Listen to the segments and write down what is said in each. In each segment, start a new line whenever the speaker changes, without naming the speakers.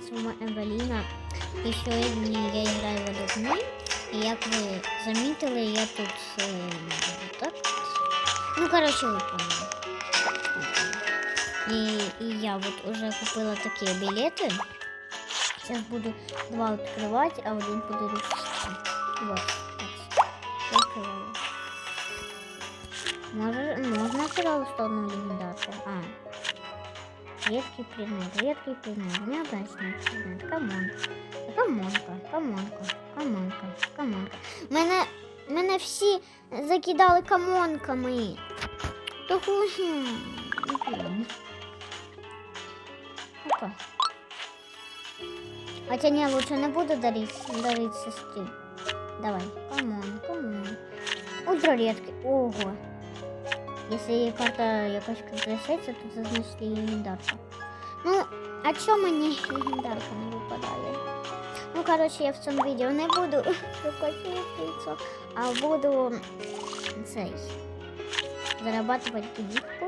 з вами Евеліна. І сьогодні я граю в одну. І як ви замітили, я тут е, так. Ну, коротше, ви поняли. І, і я от уже купила такі білети. Зараз буду два відкривати, а один подарю. Вот. Так. Відкриваю. Може, можна пожалуйста, одну легендарку? А. Редкий предмет, редкий предмет, необычный предмет. Камон. Камонка, камонка, камонка, камонка. Мене, мене всі закидали камонками. Тому... блін. Опа. Хотя не, лучше не буду дарить, дарить сестрі. Давай, камон, камон. Ультра редкий. Ого. Если карта якась краситься, то це значить легендарка. Ну, а чому мені легендарка не випадає? Ну, коротше, я в цьому відео не буду лицо, а буду цей зарабатывать кредитку.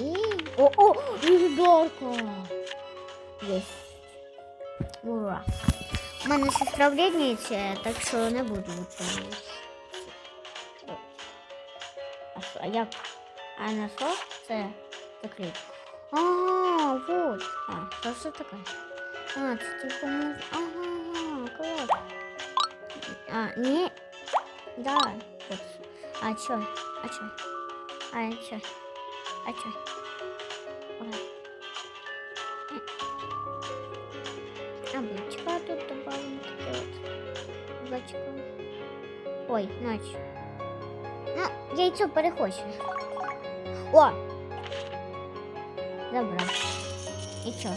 І... О, о, легендарка! Єсть. Ура! У мене сестра вредничає, так що не буду лучше. А що, а як? А на що це закрити? А, вот. А, що це таке? А, це типу муз... Ага, клас. А, не... Да, вот. А чё? А чё? А чё? А чё? А, блочка тут от. Блочка. Ой, ночь. Ну, яйцо перехоче. О! Забрав. І чо?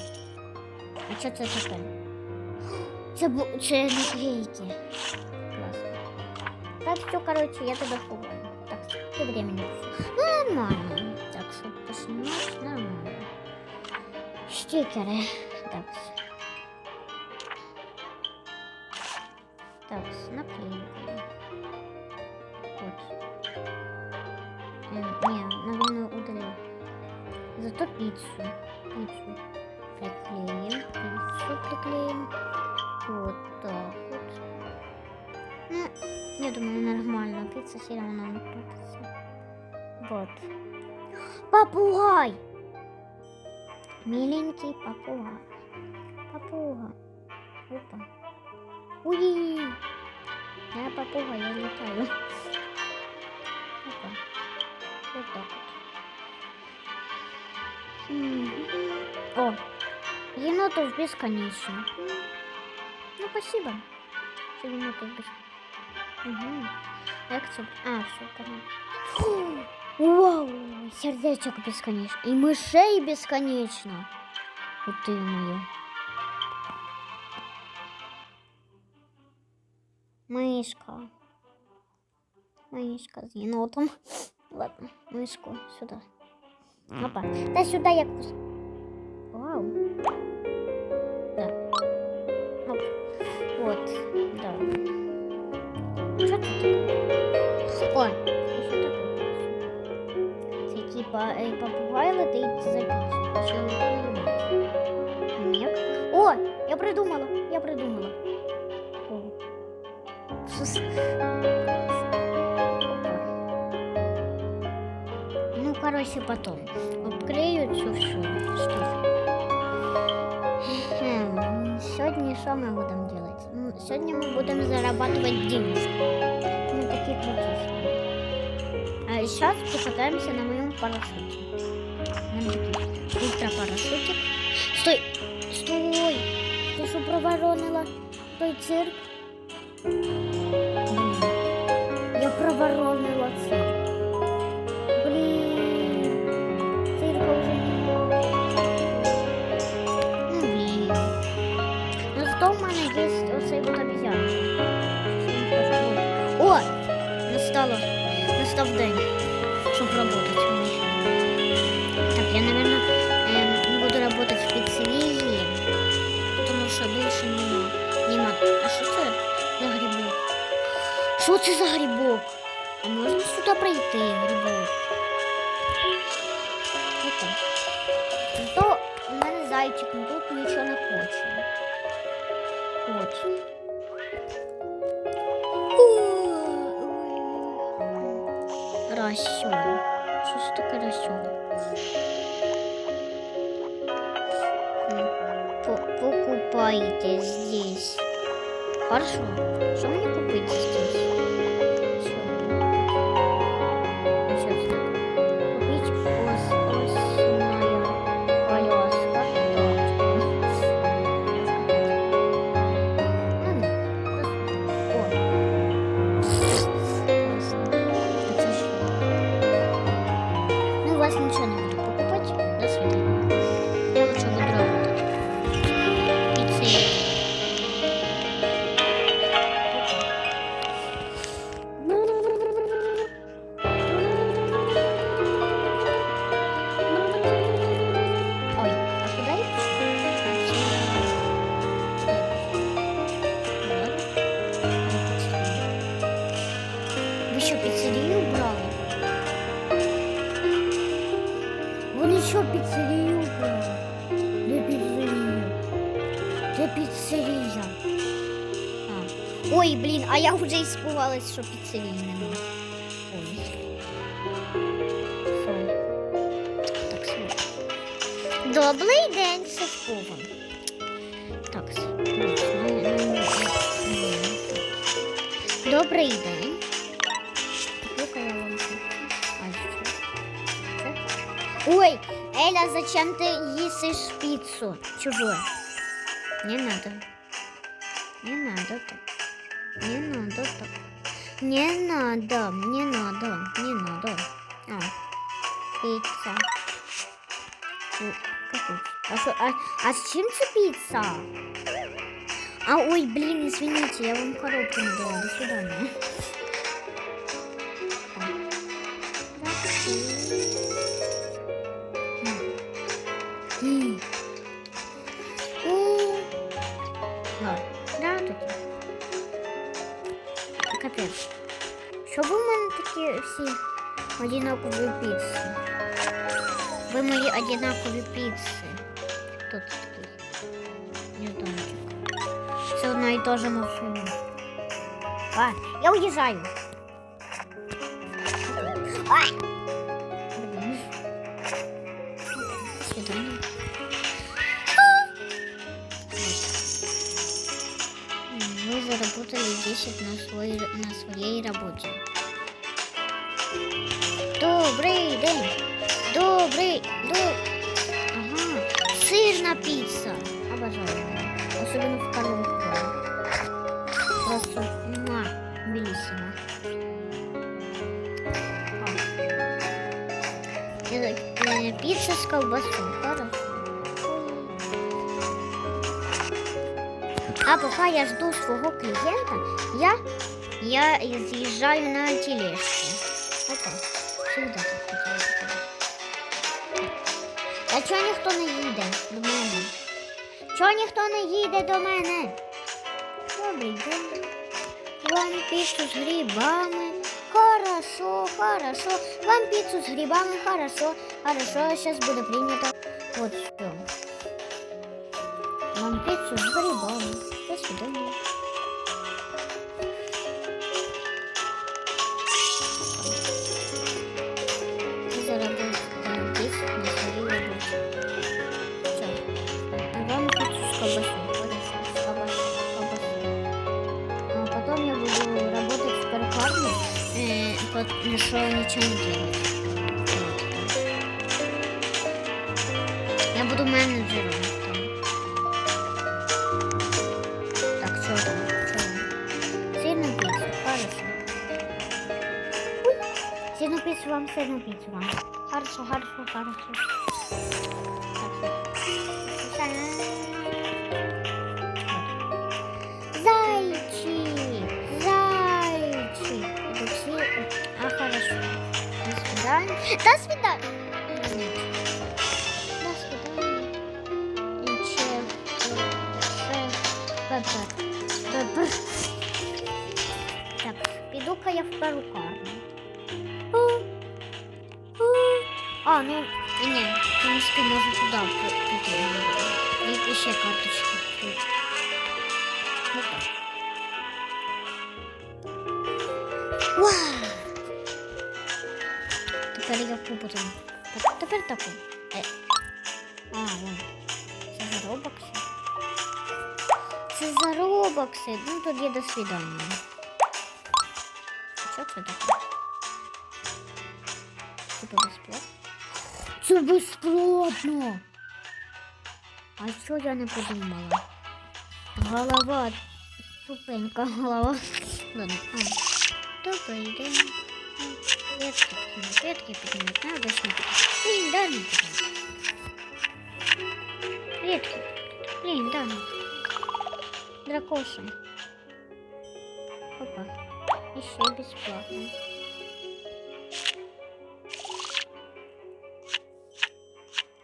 А що це таке? Це бу... це наклейки. Класно. Так що, короче, я тебе ховаю. Так, ти времени. Ну, нормально. Так, щоб поснимати, нормально. Стикери. Так. Так, наклейки. Вот. М, Не, наверное, удалил. Зато пиццу. Пиццу приклеим. Пиццу приклеим. Вот так вот. Ну, я думаю, нормально. Пицца все равно не крутится. Вот. Попугай! Миленький попугай. Попугай. Опа. Уи! Я попугай, я летаю. Опа. Вот так вот. Мгм. О, енотов бесконечно. Ну, спасибо. Что енотов бесконечно. Угу. Це? А, все, понятно. Вау, сердечок бесконечно. И мышей бесконечно. Вот ты мою. Мышка. Мышка с енотом. Ладно, мышку сюда. Опа. Да сюда я. Вау. Да. Оп. Вот. Да. Что тут? О? Це типа е, попугай летить за. Чи Ні. О, я придумала, я придумала. О. короче, потом. Открию цю всю штуку. Хм, Сьогодні що ми будемо робити? Ну, Сьогодні ми будемо зарабатывать денежки. Мы такие крутые. А сейчас покатаемся на моем парашюте. На такий ультра-парашютик. Стой! Стой! Ти що проворонила той цирк? Блін. Я проворонила Настало. Настав день, щоб работать. Так, я, наверное, эм, не буду работать в пиццерии, потому что больше нема. Нема. А що це за грибок? Що це за грибок? А можна сюди прийти, грибок? Это. То у мене зайчик, ну тут нічого не ходить. Вот. Расьон. Що ж таке Покупайте здесь. Хорошо. Что мне купить здесь? вже іспугалась, що піцерії немає. Добрий день, Сашкова. Так, добрий день. Ой, Эля, зачем ти їсиш пиццу чужую? Не надо. Не надо так. Не надо так. Не надо, не надо, не надо. А, пицца. Какой? А, шо, а, а с чем це пицца? А, ой, блин, извините, я вам коробку не дала. До свидания. Капець. Що ви в мене такі всі одинакові піци? Ви мої одинакові піци. Хто це такий? Ньютончик. Все одна і та же машина. А, я уїжджаю. Заработали 10 на, свой, на своей работе. Добрый день! Добрый! До... Ага, сырная пицца. Обожаю. Особенно в планах. Просто муа, белиссимо. А. Это, э, пицца с колбасой. Хорошо. А пока я жду свого клієнта, я, я з'їжджаю на хотіла. А чого ніхто не їде до мене? Чого ніхто не їде до мене? Добрий день. Вам піцу з грибами. Хорошо, хорошо. Вам піцу з грибами, хорошо, хорошо. Сейчас буде прийнято. Вот все. Вам пиццу с грибами. До свидания. Вы заработали 10 на своей работе. Всё. Вам пиццу с колбасой. Хорошо, с колбасой, с колбасой. Потом я буду работать в перукарне, э, потому что ничего не делать. Вот. Я буду менеджером Сильную пиццу вам, сильную пиццу вам. Хорошо, хорошо, хорошо. Так, Зайчик, зайчик. Это все... А, хорошо. До свидания. До свидания. Ще карточки. тут. Опа. Вау! Тепер яку потім? Теп- Тепер таку. Е. А, вон. Це за робокси. Це за робокси. Ну тоді до свидання. Що це таке? Типа безплатно? Це безплатно! А що я не подумала? Голова. Тупенька голова. Ладно. А. Добрий день. Ветки піднімати, ветки піднімати, надо снити. Блін, да не піднімати. Ветки. Блін, да не. Дракоша. Опа. Еще бесплатно.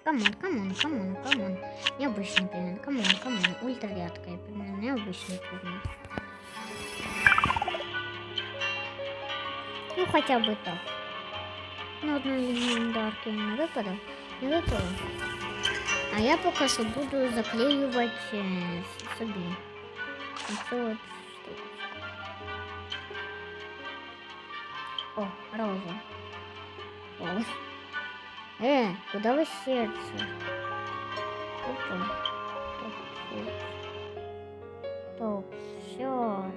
Камон, камон, камон, камон. Необычный предмет. Камон, камон. Ультра редкая предмет. Необычный предмет. Ну хотя бы так. Ну одна легендарки не випадав. Не випало. А я поки що буду заклеювати е, с- собі. Оцю от штуку. О, роза. О. Э, куда вы сердце? Опа. Топ, сейчас.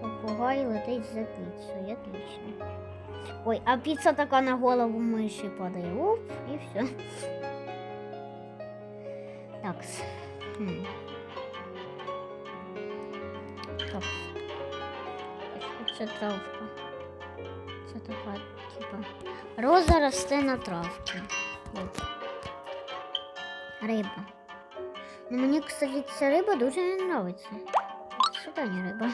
Попугай летить за пиццей, отлично. Ой, а пицца такая на голову мыши падает. Оп, и все. Так. Хм. Так. Це травка Це така, типа. Роза росте на травці. От. Риба. Ну, мені, кстати, ця риба дуже не нравиться. Сюда не риба.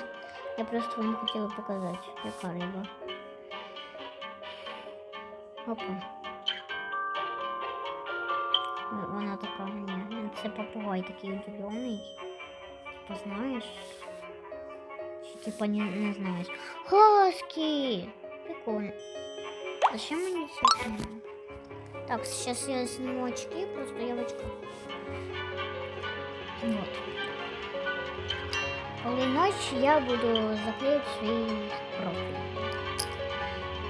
Я просто вам хотіла показати, яка риба. Опа. О, Вона така, ні, це попугай такий удивлений. Типа знаєш? Чи типа не, не знаєш. Хаски! Прикольно. Зачем мені це? треба? Так, сейчас я сниму очки, просто я в очках. Вот. Коли ночь я буду заклеїти свій профіль.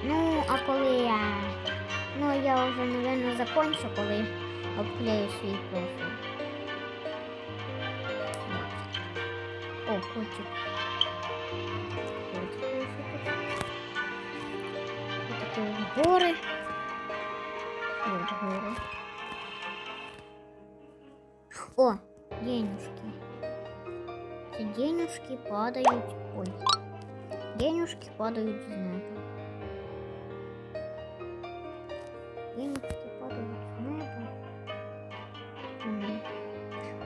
Ну, а коли я... Ну, я вже, наверное, закончу, коли обклею свій профіль. Вот. О, котик. Такі гори. Вот гори. О, денежки. Эти денежки падают. Ой. Денежки падают с неба. Денежки падают с неба.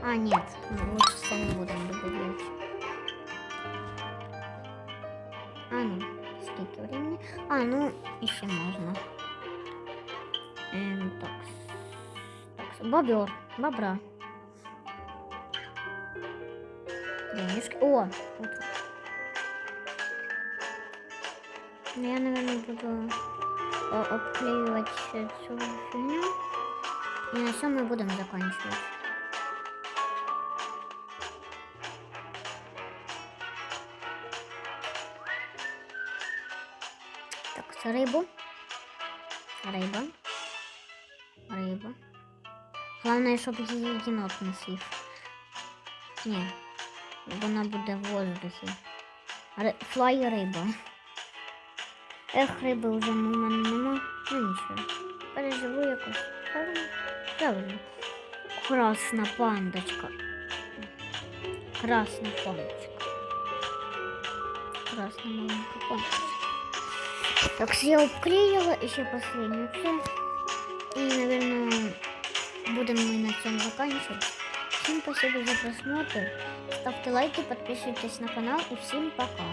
А, нет, лучше не будем добавлять. А, ну, сколько времени? А, ну, еще можно. Эм, так. Так, бобер, бобра. Денежки. О, утро. Ну, я, наверное, буду э, обклеивать всю фигню. И на все мы будем заканчивать. Рибу. Риба. Риба. Главное, щоб її єнот не съїв. Ні. Вона буде в воздухі. Флай риба. Ех, риби вже в мене нема. Ну нічого. Переживу якось. Правильно? Правильно. Красна пандочка. Красна пандочка. Красна маленька пандочка. Так, я обклеила еще последнюю цель. И, наверное, будем мы на этом заканчивать. Всем спасибо за просмотр. Ставьте лайки, подписывайтесь на канал и всем пока.